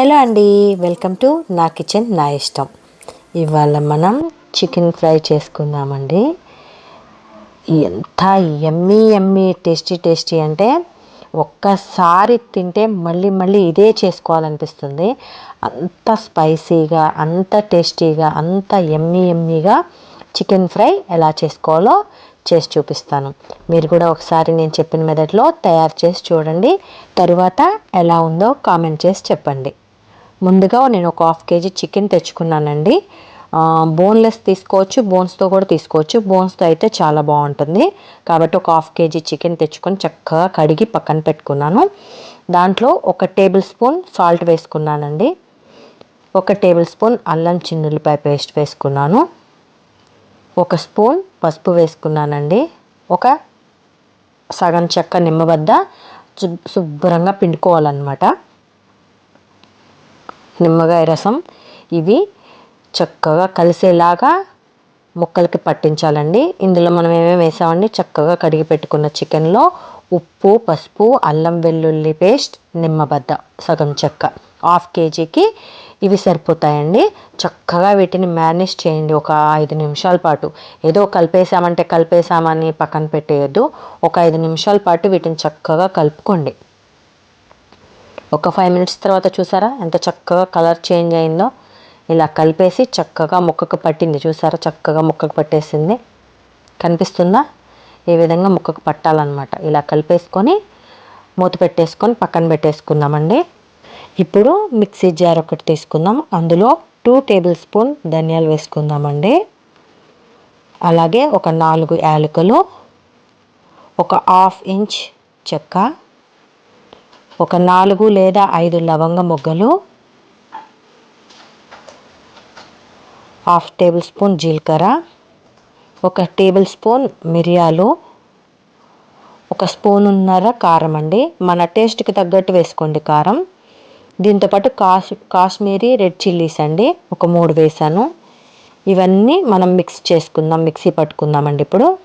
Hello అండి welcome to నా kitchen నా ఇష్టం. ఇవాళ మనం చికెన్ ఫ్రై చేసుకుందామండి. ఎంత ఎమ్మీ ఎమ్మీ టేస్టీ టేస్టీ అంటే ఒక్కసారి తింటే మళ్ళీ మళ్ళీ ఇదే చేసుకోవాలనిపిస్తుంది. అంత స్పైసీగా అంత టేస్టీగా అంత ఎమ్మీ ఎమ్మీగా చికెన్ ఫ్రై ఎలా చేసుకోవాలో చేసి చూపిస్తాను. మీరు కూడా ఒకసారి నేను చెప్పిన మెథడ్లో తయారు చేసి చూడండి. తరువాత ఎలా ఉందో కామెంట్ చేసి చెప్పండి. ముందుగా నేను ఒక హాఫ్ కేజీ చికెన్ తెచ్చుకున్నానండి. బోన్లెస్ తీసుకోవచ్చు బోన్స్తో కూడా తీసుకోవచ్చు. బోన్స్తో అయితే చాలా బాగుంటుంది. కాబట్టి ఒక హాఫ్ కేజీ చికెన్ తెచ్చుకొని చక్కగా కడిగి పక్కన పెట్టుకున్నాను. దాంట్లో ఒక టేబుల్ స్పూన్ సాల్ట్ వేసుకున్నానండి. ఒక టేబుల్ స్పూన్ అల్లం చిన్నులపాయ పేస్ట్ వేసుకున్నాను. ఒక స్పూన్ పసుపు వేసుకున్నానండి. ఒక సగం చెక్క నిమ్మబద్ద శుభ్రంగా పిండుకోవాలన్నమాట. నిమ్మకాయ రసం. ఇవి చక్కగా కలిసేలాగా ముక్కలకి పట్టించాలండి. ఇందులో మనం ఏమేమి వేసామండి? చక్కగా కడిగి పెట్టుకున్న చికెన్లో ఉప్పు పసుపు అల్లం వెల్లుల్లి పేస్ట్ నిమ్మబద్ద సగం చెక్క హాఫ్ కేజీకి ఇవి సరిపోతాయండి. చక్కగా వీటిని మేనేజ్ చేయండి ఒక ఐదు నిమిషాల పాటు. ఏదో కలిపేసామంటే కలిపేసామని పక్కన పెట్టేయద్దు. ఒక ఐదు నిమిషాల పాటు వీటిని చక్కగా కలుపుకోండి. ఒక ఫైవ్ మినిట్స్ తర్వాత చూసారా? ఎంత చక్కగా కలర్ చేంజ్ అయిందో. ఇలా కలిపేసి చక్కగా ముక్కకు పట్టింది. చూసారా? చక్కగా ముక్కకు పట్టేసింది. కనిపిస్తుందా? ఈ విధంగా ముక్కకు పట్టాలన్నమాట. ఇలా కలిపేసుకొని మూత పెట్టేసుకొని పక్కన పెట్టేసుకుందామండి. ఇప్పుడు మిక్సీ జార్ ఒకటి తీసుకుందాం. అందులో టూ టేబుల్ స్పూన్ ధనియాలు వేసుకుందామండి. అలాగే ఒక నాలుగు యాలకులు ఒక హాఫ్ ఇంచ్ చెక్క ఒక నాలుగు లేదా ఐదు లవంగ మొగ్గలు హాఫ్ టేబుల్ స్పూన్ జీలకర్ర ఒక టేబుల్ స్పూన్ మిరియాలు ఒక స్పూనున్నర కారం అండి. మన టేస్ట్కి తగ్గట్టు వేసుకోండి కారం. దీంతోపాటు కాశ్ కాశ్మీరీ రెడ్ చిల్లీస్ అండి ఒక మూడు వేసాను. ఇవన్నీ మనం మిక్స్ చేసుకుందాం మిక్సీ పట్టుకుందామండి ఇప్పుడు.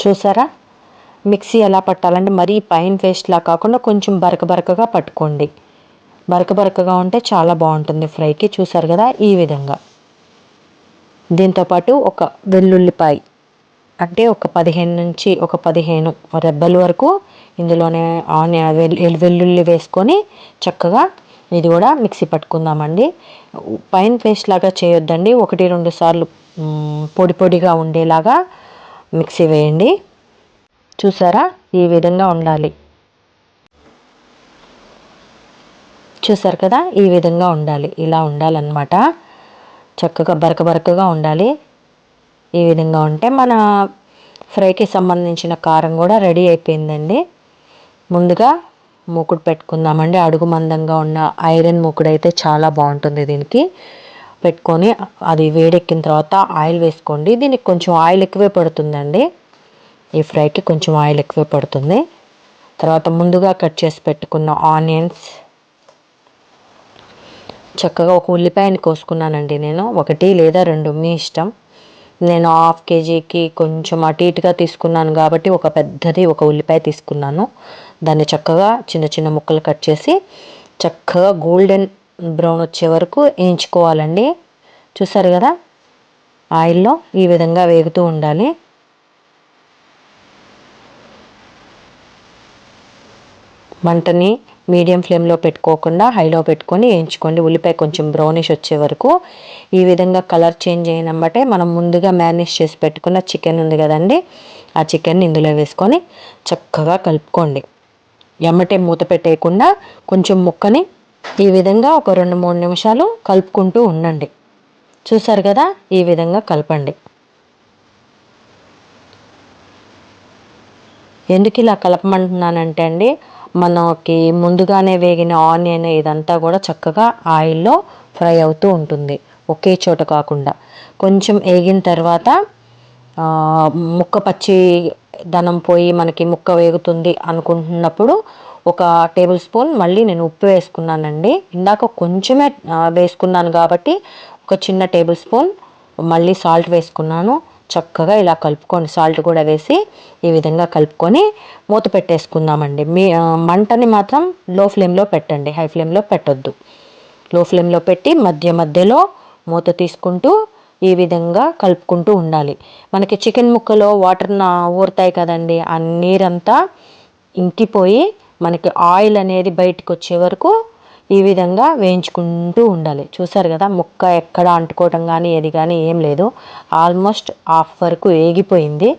చూసారా? మిక్సీ ఎలా పట్టాలంటే మరీ పైన పేస్ట్లా కాకుండా కొంచెం బరక బరకగా పట్టుకోండి. బరక బరకగా ఉంటే చాలా బాగుంటుంది ఫ్రైకి చూసారు కదా? ఈ విధంగా. దీంతోపాటు ఒక వెల్లుల్లిపాయ అంటే ఒక పదిహేను నుంచి ఒక పదిహేను రెబ్బల వరకు ఇందులోనే ఆనియన్ వెల్లుల్లి వేసుకొని చక్కగా ఇది కూడా మిక్సీ పట్టుకుందామండి. పైన పేస్ట్ లాగా చేయొద్దండి. ఒకటి రెండు సార్లు పొడి పొడిగా ఉండేలాగా మిక్సీ వేయండి. చూసారా? ఈ విధంగా ఉండాలి. చూసారు కదా? ఈ విధంగా ఉండాలి. ఇలా ఉండాలన్నమాట. చక్కగా బరక బరకగా ఉండాలి. ఈ విధంగా ఉంటే మన ఫ్రైకి సంబంధించిన కారం కూడా రెడీ అయిపోయిందండి. ముందుగా మూకుడు పెట్టుకుందామండి. అడుగు మందంగా ఉన్న ఐరన్ మూకుడు అయితే చాలా బాగుంటుంది దీనికి. పెట్టుకొని అది వేడెక్కిన తర్వాత ఆయిల్ వేసుకోండి. దీనికి కొంచెం ఆయిల్ ఎక్కువే పడుతుందండి. ఈ ఫ్రైకి కొంచెం ఆయిల్ ఎక్కువ పడుతుంది. తర్వాత ముందుగా కట్ చేసి పెట్టుకున్న ఆనియన్స్. చక్కగా ఒక ఉల్లిపాయని కోసుకున్నానండి నేను. ఒకటి లేదా రెండు మీ ఇష్టం. నేను హాఫ్ కేజీకి కొంచెం అటు ఇటుగా తీసుకున్నాను కాబట్టి ఒక పెద్దది ఒక ఉల్లిపాయ తీసుకున్నాను. దాన్ని చక్కగా చిన్న చిన్న ముక్కలు కట్ చేసి చక్కగా గోల్డెన్ బ్రౌన్ వచ్చే వరకు వేయించుకోవాలండి. చూసారు కదా? ఆయిల్లో ఈ విధంగా వేగుతూ ఉండాలి. మంటని మీడియం ఫ్లేమ్లో పెట్టుకోకుండా హైలో పెట్టుకొని వేయించుకోండి. ఉల్లిపాయ కొంచెం బ్రౌనిష్ వచ్చే వరకు. ఈ విధంగా కలర్ చేంజ్ అయినమ్మటే మనం ముందుగా మ్యారినేట్ చేసి పెట్టుకున్న చికెన్ ఉంది కదండి. ఆ చికెన్ ఇందులో వేసుకొని చక్కగా కలుపుకోండి. ఎమ్మటే మూత పెట్టేయకుండా కొంచెం ముక్కని ఈ విధంగా ఒక రెండు మూడు నిమిషాలు కలుపుకుంటూ ఉండండి. చూసారు కదా? ఈ విధంగా కలపండి. ఎందుకు ఇలా కలపమంటున్నానంటే అండి మనకి ముందుగానే వేగిన ఆనియన్ ఇదంతా కూడా చక్కగా ఆయిల్లో ఫ్రై అవుతూ ఉంటుంది. ఒకే చోట కాకుండా. కొంచెం వేగిన తర్వాత ముక్క పచ్చి దనం పోయి మనకి ముక్క వేగుతుంది అనుకుంటున్నప్పుడు ఒక టేబుల్ స్పూన్ మళ్ళీ నేను ఉప్పు వేసుకున్నానండి. ఇందాక కొంచెమే వేసుకున్నాను కాబట్టి ఒక చిన్న టేబుల్ స్పూన్ మళ్ళీ సాల్ట్ వేసుకున్నాను. చక్కగా ఇలా కలుపుకొని సాల్ట్ కూడా వేసి ఈ విధంగా కలుపుకొని మూత పెట్టేసుకుందామండి. మీ మంటని మాత్రం లో ఫ్లేమ్లో పెట్టండి. హై ఫ్లేమ్లో పెట్టొద్దు. లో ఫ్లేమ్లో పెట్టి మధ్య మధ్యలో మూత తీసుకుంటూ ఈ విధంగా కలుపుకుంటూ ఉండాలి. మనకి చికెన్ ముక్కలో వాటర్ నా ఊరుతాయి కదండి. ఆ నీరంతా ఇంకిపోయి మనకి ఆయిల్ అనేది బయటకు వచ్చే వరకు ఈ విధంగా వేయించుకుంటూ ఉండాలి. చూసారు కదా ముక్క ఎక్కడ అంటుకోవటం కానీ ఏది కానీ ఏం లేదు. ఆల్మోస్ట్ హాఫ్ వరకు ఏగిపోయింది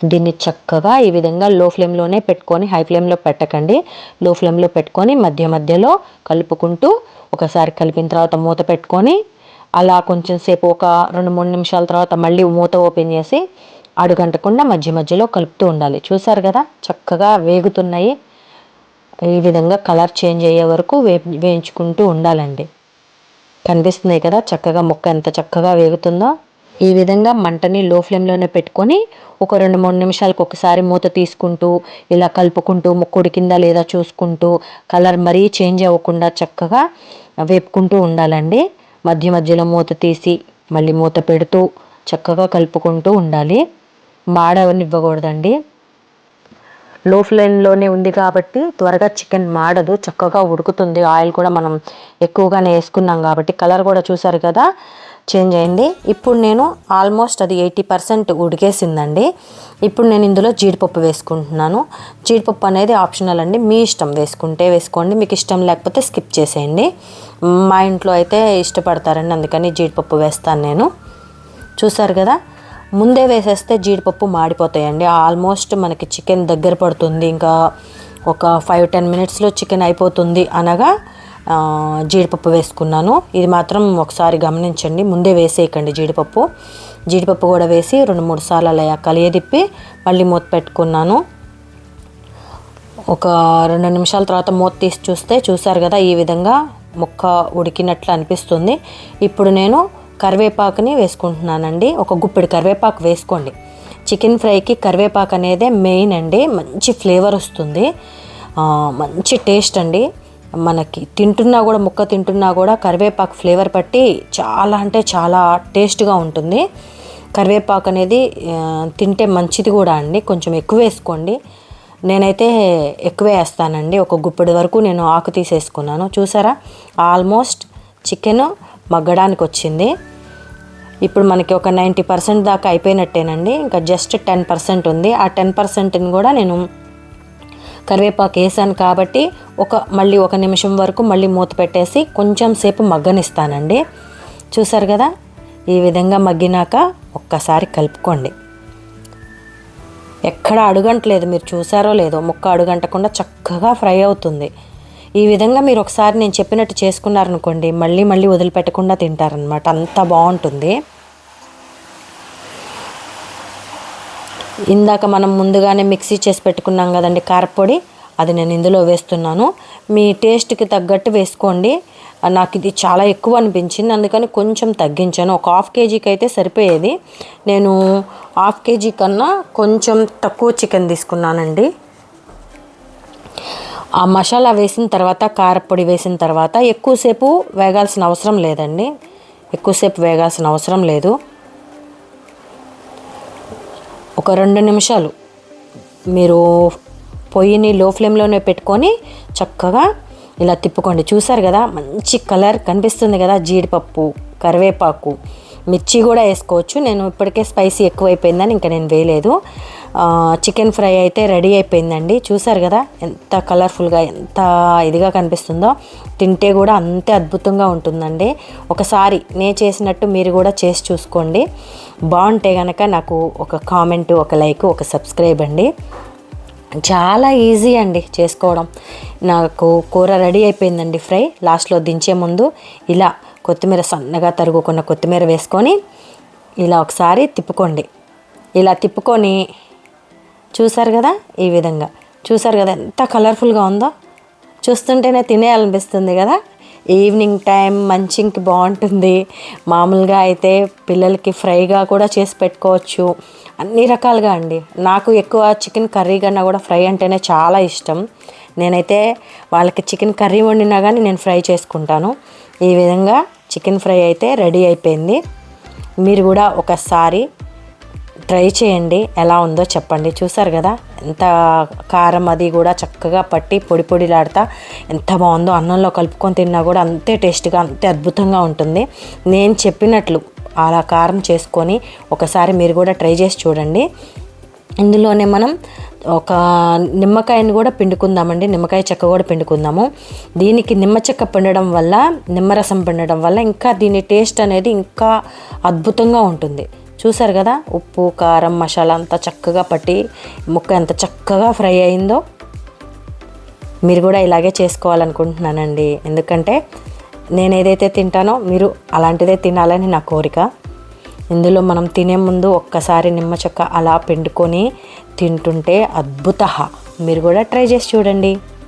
దీన్ని చక్కగా ఈ విధంగా లో ఫ్లేమ్లోనే పెట్టుకొని హై ఫ్లేమ్లో పెట్టకండి. లో ఫ్లేమ్లో పెట్టుకొని మధ్య మధ్యలో కలుపుకుంటూ ఒకసారి కలిపిన తర్వాత మూత పెట్టుకొని అలా కొంచెం సేపు ఒక రెండు మూడు నిమిషాల తర్వాత మళ్ళీ మూత ఓపెన్ చేసి అడుగంటకుండా మధ్య మధ్యలో కలుపుతూ ఉండాలి. చూసారు కదా చక్కగా వేగుతున్నాయి. ఈ విధంగా కలర్ చేంజ్ అయ్యే వరకు వే వేయించుకుంటూ ఉండాలండి. కనిపిస్తున్నాయి కదా చక్కగా ముక్క ఎంత చక్కగా వేగుతుందో. ఈ విధంగా మంటని లో ఫ్లేమ్లోనే పెట్టుకొని ఒక రెండు మూడు నిమిషాలకు ఒకసారి మూత తీసుకుంటూ ఇలా కలుపుకుంటూ ముక్కుడు కింద లేదా చూసుకుంటూ కలర్ మరీ చేంజ్ అవ్వకుండా చక్కగా వేపుకుంటూ ఉండాలండి. మధ్య మధ్యలో మూత తీసి మళ్ళీ మూత పెడుతూ చక్కగా కలుపుకుంటూ ఉండాలి. మాడవనివ్వకూడదండి. లో ఫ్లేమ్లోనే ఉంది కాబట్టి త్వరగా చికెన్ మాడదు చక్కగా ఉడుకుతుంది. ఆయిల్ కూడా మనం ఎక్కువగానే వేసుకున్నాం కాబట్టి కలర్ కూడా చూసారు కదా? చేంజ్ అయింది. ఇప్పుడు నేను ఆల్మోస్ట్ అది ఎయిటీ పర్సెంట్ ఉడికేసిందండి. ఇప్పుడు నేను ఇందులో జీడిపప్పు వేసుకుంటున్నాను. జీడిపప్పు అనేది ఆప్షనల్ అండి. మీ ఇష్టం వేసుకుంటే వేసుకోండి. మీకు ఇష్టం లేకపోతే స్కిప్ చేసేయండి. మా ఇంట్లో అయితే ఇష్టపడతారండి. అందుకని జీడిపప్పు వేస్తాను నేను. చూసారు కదా? ముందే వేసేస్తే జీడిపప్పు మాడిపోతాయండి. ఆల్మోస్ట్ మనకి చికెన్ దగ్గర పడుతుంది. ఇంకా ఒక ఫైవ్ టెన్ మినిట్స్లో చికెన్ అయిపోతుంది అనగా జీడిపప్పు వేసుకున్నాను. ఇది మాత్రం ఒకసారి గమనించండి. ముందే వేసేయకండి జీడిపప్పు. జీడిపప్పు కూడా వేసి రెండు మూడు సార్లు అలా కలియదిప్పి మళ్ళీ మూత పెట్టుకున్నాను. ఒక రెండు నిమిషాల తర్వాత మూత తీసి చూస్తే చూసారు కదా ఈ విధంగా ముక్క ఉడికినట్లు అనిపిస్తుంది. ఇప్పుడు నేను కరివేపాకుని వేసుకుంటున్నానండి. ఒక గుప్పెడు కరివేపాకు వేసుకోండి. చికెన్ ఫ్రైకి కరివేపాకు అనేదే మెయిన్ అండి. మంచి ఫ్లేవర్ వస్తుంది. మంచి టేస్ట్ అండి. మనకి తింటున్నా కూడా ముక్క తింటున్నా కూడా కరివేపాకు ఫ్లేవర్ పట్టి చాలా అంటే చాలా టేస్ట్గా ఉంటుంది. కరివేపాకు అనేది తింటే మంచిది కూడా అండి. కొంచెం ఎక్కువ వేసుకోండి. నేనైతే ఎక్కువే వేస్తానండి. ఒక గుప్పెడు వరకు నేను ఆకు తీసేసుకున్నాను. చూసారా? ఆల్మోస్ట్ చికెన్ మగ్గడానికి వచ్చింది ఇప్పుడు మనకి ఒక నైంటీ పర్సెంట్ దాకా అయిపోయినట్టేనండి. ఇంకా జస్ట్ టెన్ పర్సెంట్ ఉంది. ఆ టెన్ పర్సెంట్ని కూడా నేను కరివేపాకు వేసాను కాబట్టి ఒక మళ్ళీ ఒక నిమిషం వరకు మళ్ళీ మూత పెట్టేసి కొంచెం సేపు మగ్గనిస్తానండి. చూసారు కదా? ఈ విధంగా మగ్గినాక ఒక్కసారి కలుపుకోండి. ఎక్కడ అడుగంటలేదు. మీరు చూసారో లేదో ముక్క అడుగంటకుండా చక్కగా ఫ్రై అవుతుంది. ఈ విధంగా మీరు ఒకసారి నేను చెప్పినట్టు చేసుకున్నారనుకోండి మళ్ళీ మళ్ళీ వదిలిపెట్టకుండా తింటారనమాట అంత బాగుంటుంది. ఇందాక మనం ముందుగానే మిక్సీ చేసి పెట్టుకున్నాం కదండి కారపొడి. అది నేను ఇందులో వేస్తున్నాను. మీ టేస్ట్కి తగ్గట్టు వేసుకోండి. నాకు ఇది చాలా ఎక్కువ అనిపించింది. అందుకని కొంచెం తగ్గించాను. ఒక హాఫ్ కేజీకి అయితే సరిపోయేది. నేను హాఫ్ కేజీ కన్నా కొంచెం తక్కువ చికెన్ తీసుకున్నానండి. ఆ మసాలా వేసిన తర్వాత కారపొడి వేసిన తర్వాత ఎక్కువసేపు వేగాల్సిన అవసరం లేదండి. ఎక్కువసేపు వేగాల్సిన అవసరం లేదు. ఒక రెండు నిమిషాలు మీరు పొయ్యిని లో ఫ్లేమ్లోనే పెట్టుకొని చక్కగా ఇలా తిప్పుకోండి. చూసారు కదా మంచి కలర్ కనిపిస్తుంది కదా జీడిపప్పు కరివేపాకు. మిర్చి కూడా వేసుకోవచ్చు. నేను ఇప్పటికే స్పైసీ ఎక్కువైపోయిందని ఇంకా నేను వేయలేదు. చికెన్ ఫ్రై అయితే రెడీ అయిపోయిందండి. చూసారు కదా ఎంత కలర్ఫుల్గా ఎంత ఇదిగా కనిపిస్తుందో. తింటే కూడా అంతే అద్భుతంగా ఉంటుందండి. ఒకసారి నేను చేసినట్టు మీరు కూడా చేసి చూసుకోండి. బాగుంటే కనుక నాకు ఒక కామెంట్ ఒక లైక్ ఒక సబ్స్క్రైబ్ అండి. చాలా ఈజీ అండి చేసుకోవడం. నాకు కూర రెడీ అయిపోయిందండి ఫ్రై. లాస్ట్లో దించే ముందు ఇలా కొత్తిమీర సన్నగా తరుగుకున్న కొత్తిమీర వేసుకొని ఇలా ఒకసారి తిప్పుకోండి. ఇలా తిప్పుకొని చూసారు కదా? ఈ విధంగా. చూసారు కదా? ఎంత కలర్ఫుల్గా ఉందో. చూస్తుంటేనే తినేయాలనిపిస్తుంది కదా? ఈవినింగ్ టైం మంచింగ్కి బాగుంటుంది. మామూలుగా అయితే పిల్లలకి ఫ్రైగా కూడా చేసి పెట్టుకోవచ్చు. అన్ని రకాలుగా అండి. నాకు ఎక్కువ చికెన్ కర్రీ కన్నా కూడా ఫ్రై అంటేనే చాలా ఇష్టం. నేనైతే వాళ్ళకి చికెన్ కర్రీ వండినా కానీ నేను ఫ్రై చేసుకుంటాను. ఈ విధంగా చికెన్ ఫ్రై అయితే రెడీ అయిపోయింది. మీరు కూడా ఒకసారి ట్రై చేయండి. ఎలా ఉందో చెప్పండి. చూసారు కదా? ఎంత కారం అది కూడా చక్కగా పట్టి పొడి పొడిలాడుతా ఎంత బాగుందో అన్నంలో కలుపుకొని తిన్నా కూడా అంతే టేస్ట్గా అంతే అద్భుతంగా ఉంటుంది. నేను చెప్పినట్లు అలా కారం చేసుకొని ఒకసారి మీరు కూడా ట్రై చేసి చూడండి. ఇందులోనే మనం ఒక నిమ్మకాయని కూడా పిండుకుందామండి. నిమ్మకాయ చెక్క కూడా పిండుకుందాము. దీనికి నిమ్మ చెక్క పిండడం వల్ల నిమ్మరసం పిండడం వల్ల ఇంకా దీని టేస్ట్ అనేది ఇంకా అద్భుతంగా ఉంటుంది. చూసారు కదా? ఉప్పు కారం మసాలా అంతా చక్కగా పట్టి ముక్క ఎంత చక్కగా ఫ్రై అయిందో. మీరు కూడా ఇలాగే చేసుకోవాలనుకుంటున్నానండి. ఎందుకంటే నేను ఏదైతే తింటానో మీరు అలాంటిదే తినాలని నా కోరిక. ఇందులో మనం తినే ముందు ఒక్కసారి నిమ్మ చెక్క అలా పిండుకొని తింటుంటే అద్భుత మీరు కూడా ట్రై చేసి చూడండి.